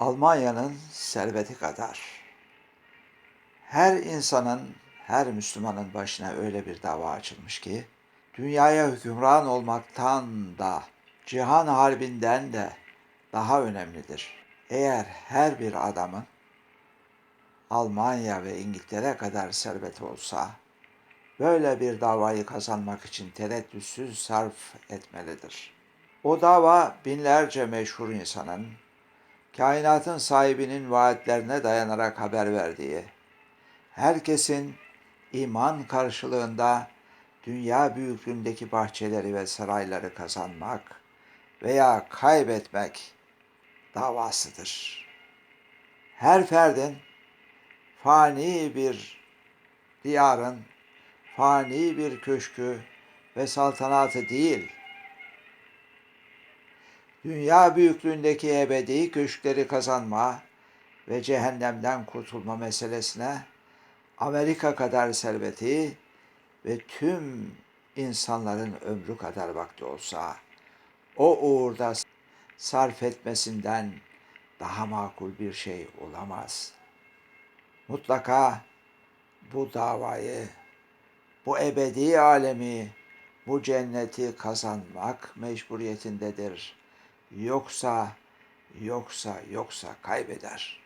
Almanya'nın serveti kadar. Her insanın, her Müslümanın başına öyle bir dava açılmış ki, dünyaya hükümran olmaktan da, cihan harbinden de daha önemlidir. Eğer her bir adamın Almanya ve İngiltere kadar serveti olsa, böyle bir davayı kazanmak için tereddütsüz sarf etmelidir. O dava binlerce meşhur insanın, kainatın sahibinin vaatlerine dayanarak haber verdiği, herkesin iman karşılığında dünya büyüklüğündeki bahçeleri ve sarayları kazanmak veya kaybetmek davasıdır. Her ferdin fani bir diyarın, fani bir köşkü ve saltanatı değil, dünya büyüklüğündeki ebedi köşkleri kazanma ve cehennemden kurtulma meselesine Amerika kadar serveti ve tüm insanların ömrü kadar vakti olsa o uğurda sarf etmesinden daha makul bir şey olamaz. Mutlaka bu davayı, bu ebedi alemi, bu cenneti kazanmak mecburiyetindedir. Yoksa, yoksa, yoksa kaybeder.''